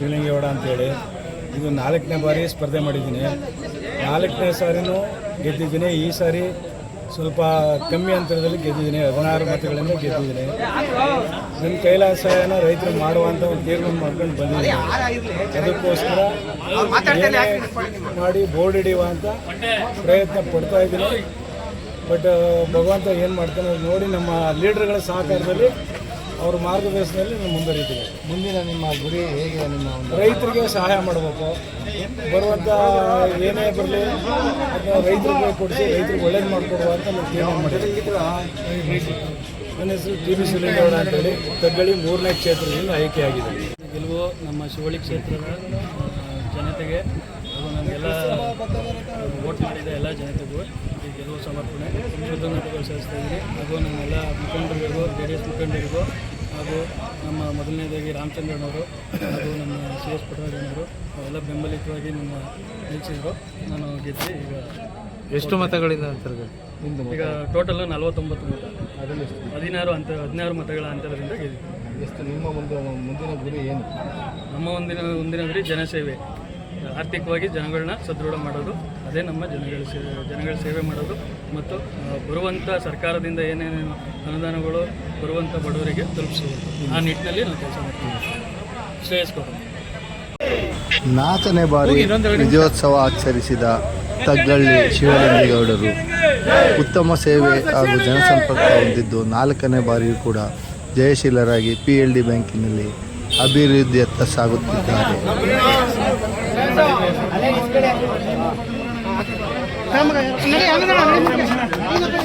ಶಿವಲಿಂಗೇಗೌಡ ಅಂತೇಳಿ. ಇದು ನಾಲ್ಕನೇ ಬಾರಿ ಸ್ಪರ್ಧೆ ಮಾಡಿದ್ದೀನಿ. ನಾಲ್ಕನೇ ಸಾರಿನೂ ಗೆದ್ದಿದ್ದೀನಿ. ಈ ಸಾರಿ ಸ್ವಲ್ಪ ಕಮ್ಮಿ ಅಂತರದಲ್ಲಿ ಗೆದ್ದಿದ್ದೀನಿ. ಹದಿನಾರು ಮತಗಳಿಂದ ಗೆದ್ದಿದ್ದೀನಿ. ನನ್ನ ಕೈಲಾಸನ ರೈತರು ಮಾಡುವಂಥ ಒಂದು ತೀರ್ಮಾನ ಮಾಡ್ಕೊಂಡು ಬಂದಿದ್ದೀನಿ. ಅದಕ್ಕೋಸ್ಕರ ಮಾಡಿ ಬೋರ್ಡ್ ಹಿಡಿಯುವ ಅಂತ ಪ್ರಯತ್ನ ಪಡ್ತಾ ಇದ್ದೀನಿ. ಬಟ್ ಭಗವಂತ ಏನು ಮಾಡ್ತಾನೆ ನೋಡಿ ನಮ್ಮ ಲೀಡರ್ಗಳ ಸಹಕಾರದಲ್ಲಿ ಅವ್ರ ಮಾರ್ಗದರ್ಶನದಲ್ಲಿ ನಾವು ಮುಂದುವರಿತೀವಿ ಮುಂದಿನ ನಿಮ್ಮ ಗುರಿ ಹೇಗೆ ನಿಮ್ಮ ಒಂದು ರೈತರಿಗೆ ಸಹಾಯ ಮಾಡಬೇಕು. ಬರುವಂಥ ಏನೇ ಬರಲಿ ಅದನ್ನ ರೈತರಿಗೆ ಕೊಡಿಸಿ ರೈತರಿಗೆ ಒಳ್ಳೇದು ಮಾಡಿಕೊಡುವ ಅಂತ ನಾವು ತೀರ್ಮಾನ ಮಾಡಿದ್ದೀವಿ. ನನ್ನ ಹೆಸರು ಟಿ ವಿ ಶಿವಲಿಂಗೇಗೌಡ ಅಂತೇಳಿ. ತಗ್ಗಳಿ ಮೂರನೇ ಕ್ಷೇತ್ರದಿಂದ ಆಯ್ಕೆಯಾಗಿದೆ ಗೆಲುವು ನಮ್ಮ ಶಿವಳ್ಳಿ ಕ್ಷೇತ್ರದ ಜನತೆಗೆ ಹಾಗೂ ನನಗೆಲ್ಲ ವೋಟ್ ಮಾಡಿದ ಎಲ್ಲ ಜನತೆಗೂ ಈ ಗೆಲುವು ಸಮರ್ಪಣೆ ಕೃತಜ್ಞತೆಗಳು ಸಲ್ಲಿಸ್ತಾ ಇದ್ದೀನಿ ಹಾಗೂ ನಮ್ಮೆಲ್ಲ ಮುಖಂಡರಿಗೂ ಜೆ ಡಿ ಎಸ್ ಮುಖಂಡರಿಗೂ ಹಾಗೂ ನಮ್ಮ ಮೊದಲನೇದಾಗಿ ರಾಮಚಂದ್ರನವರು ಹಾಗೂ ನಮ್ಮ ಸಿ ಎಸ್ ಪುಟ್ಟರಾಜನವರು ಅವೆಲ್ಲ ಬೆಂಬಲಿತವಾಗಿ ನಮ್ಮ ನಿಲ್ಲಿಸಿದ್ರು ನಾನು ಗೆದ್ದು ಈಗ ಎಷ್ಟು ಮತಗಳಿಂದ ಅಂತಾರೆ ಈಗ ಟೋಟಲ್ ನಲವತ್ತೊಂಬತ್ತು ಮತ. ಅದರಲ್ಲಿ ಹದಿನಾರು ಅಂತ ಹದಿನಾರು ಮತಗಳ ಅಂತರದಿಂದ ಗೆದ್ದಿದ್ದೀನಿ ಎಷ್ಟು ನಿಮ್ಮ ಒಂದು ಮುಂದಿನ ಗುರಿ ಏನು? ನಮ್ಮ ಒಂದಿನ ಮುಂದಿನ ಗುರಿ ಜನಸೇವೆ. ಆರ್ಥಿಕವಾಗಿ ಜನಗಳನ್ನ ಸದೃಢ ಮಾಡೋದು ಅದೇ ನಮ್ಮ ಜನಗಳ ಸೇವೆ ಜನಗಳ ಸೇವೆ ಮಾಡೋದು ಮತ್ತು ಬರುವಂಥ ಸರ್ಕಾರದಿಂದ ಏನೇನೇನು ಅನುದಾನಗಳು ಬರುವಂಥ ಬಡವರಿಗೆ ತಲುಪಿಸುವುದು. ಆ ನಿಟ್ಟಿನಲ್ಲಿ ನಾವು ಕೆಲಸ ಮಾಡ್ತೀವಿ. ಶ್ರೇಯಸ್ಕೊಟ್ಟು ನಾಲ್ಕನೇ ಬಾರಿ ವಿಜಯೋತ್ಸವ ಆಚರಿಸಿದ ತಗ್ಗಳ್ಳಿ ಶಿವಲಿಂಗೇಗೌಡರು. ಉತ್ತಮ ಸೇವೆ ಹಾಗೂ ಜನಸಂಪರ್ಕ ಹೊಂದಿದ್ದು ನಾಲ್ಕನೇ ಬಾರಿಯೂ ಕೂಡ ಜಯಶೀಲರಾಗಿ ಪಿ ಎಲ್ ಡಿ ಬ್ಯಾಂಕಿನಲ್ಲಿ ಅಭಿವೃದ್ಧಿಯತ್ತ ಸಾಗುತ್ತಿದ್ದಾರೆ. ನಡಿ.